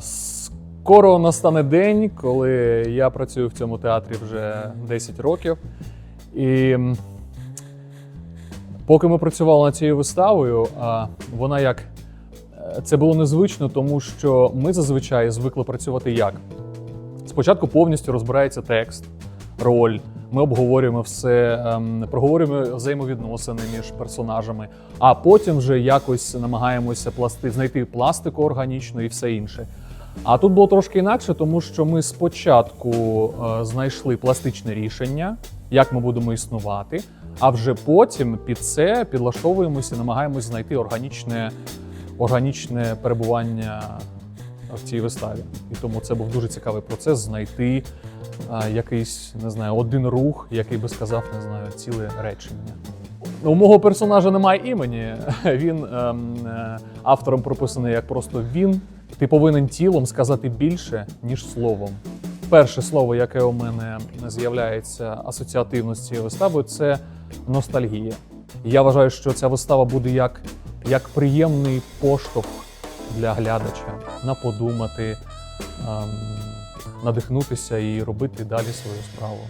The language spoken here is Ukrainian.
Скоро настане день, коли я працюю в цьому театрі вже 10 років. І поки ми працювали над цією виставою, вона як е, це було незвично, тому що ми зазвичай звикли працювати як? Спочатку повністю розбирається текст, роль. Ми обговорюємо все, ем, проговорюємо взаємовідносини між персонажами, а потім вже якось намагаємося пласти, знайти пластику органічну і все інше. А тут було трошки інакше, тому що ми спочатку е, знайшли пластичне рішення, як ми будемо існувати, а вже потім під це підлаштовуємося, намагаємось знайти органічне, органічне перебування в цій виставі. І тому це був дуже цікавий процес знайти а, якийсь, не знаю, один рух, який би сказав, не знаю, ціле речення. У мого персонажа немає імені. Він ем, е, автором прописаний як просто він. Ти повинен тілом сказати більше, ніж словом. Перше слово, яке у мене з'являється асоціативно з цією виставою, це ностальгія. Я вважаю, що ця вистава буде як, як приємний поштовх для глядача на подумати, ем, надихнутися і робити далі свою справу.